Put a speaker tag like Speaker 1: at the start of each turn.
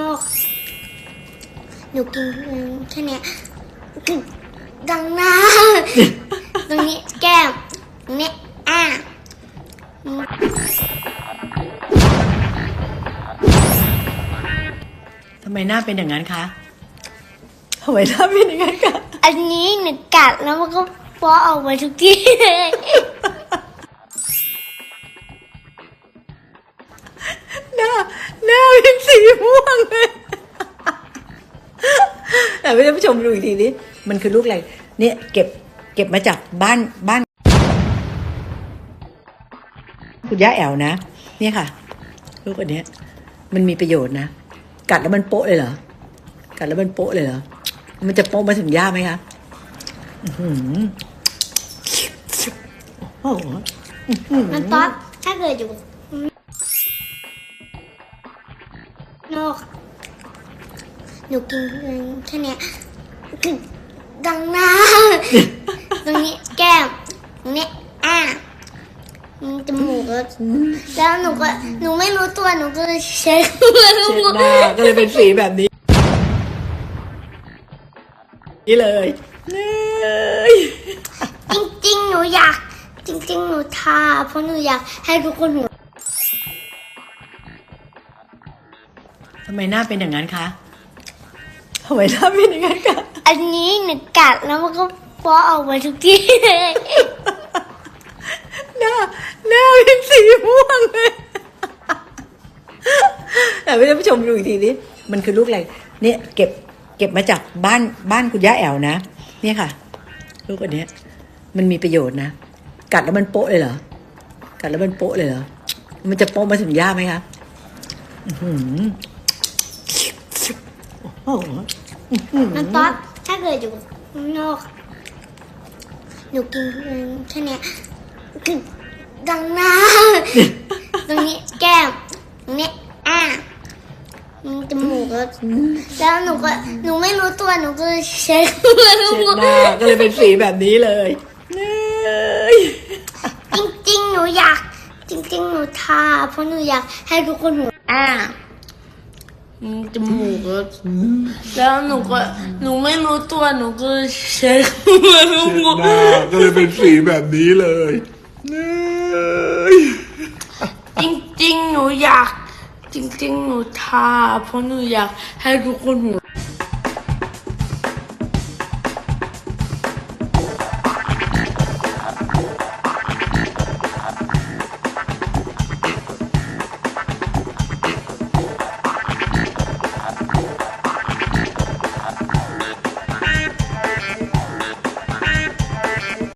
Speaker 1: นกหนูกินแค่เนี้ยคือดังหน้าตรงนี้แก้มตรงนี้อะ
Speaker 2: ทำไมหน้าเป็นอย่างนั้นคะทำไมหน้าเป็นอย่างนั้นคะ
Speaker 1: อันนี้หนูกัดแล้วมันก็ฟ้อออกมาทุกที่เลย
Speaker 2: หน้าเป็นสีม่วงเลยแต่ไม่ได้ผู้ชมดูอีกทีนี้มันคือลูกอะไร เนี่ยเก็บเก็บมาจากบ้านบ้าน คุณย่าแอวนะ เนี่ยค่ะ ลูกอันเนี้ย มันมีประโยชน์นะ กัดแล้วมันโป๊ะเลยเหรอ กัดแล้วมันโป๊ะเลยเหรอ มันจะโป๊ะมาถึงย่าไหมคะอือหือ
Speaker 1: มันต๊อดถ้าเกิดอยู่ หนูกินแค่เนี้ยคือดังหน้าตรงนี้แก้มตรงนี้อะจมูกแล้วแล้วหนูก็หนูไม่รู้ตัวหนูก็เลยเช็คมาทุ
Speaker 2: เช็
Speaker 1: ก
Speaker 2: ด
Speaker 1: ค
Speaker 2: หน้านก็เลยเป็นสีแบบนี้ นี่เลยเฮ้ย
Speaker 1: จริงๆ หนูอยาก จริง ๆ หนูทาเพราะหนูอยากให้ทุกคนหัว
Speaker 2: ทำไมหน้าเป็นอย่างนั้นคะ ทำไมหน้าเป็นอย่างนั้นคะ
Speaker 1: อันนี้หนูกัดแล้วมันก็ฟ้อออกมาทุกที่เลย
Speaker 2: หน้าหน้าเป็นสีม่วงเลยแต่ไม่ได้ผู้ชมดูอีกทีนี้มันคือลูกอะไรเนี่ยเก็บเก็บมาจากบ้านบ้านคุณย่าแอวนะเนี่ยค่ะ ลูกอันเนี้ย มันมีประโยชน์นะกัดแล้วมันโป๊ะเลยเหรอกัดแล้วมันโป๊ะเลยเหรอมันจะโป๊ะมาถึงย่าไหมคะอื้อหือ โอ้โห
Speaker 1: มันต๊อดถ้าเกิดอยู่ข้างนอกหนูกินแค่เนี้ยคือดังหน้าตรงนี้แก้มตรงนี้อะจมูกแล้วแล้วหนูก็หนูไม่รู้ตัวหนูก็เลยเช็คมาทุก
Speaker 2: เช็ด
Speaker 1: คน
Speaker 2: หน้าก็เลยเป็นสีแบบนี้เลยเฮ้ย
Speaker 1: จริงๆ หนูอยาก จริง ๆ หนูทาเพราะหนูอยากให้ทุกคนหัวอะ จมูกแล้วแล้วหนูก็หนูไม่รู้ตัวหนูก็เลยเช็คมาทุก
Speaker 3: เช็ด
Speaker 1: คน
Speaker 3: หน้าก็เลยเป็นสีแบบนี้เลยเฮ้ย
Speaker 1: จริงๆ หนูอยาก จริง ๆ หนูทาเพราะหนูอยากให้ทุกคนหัว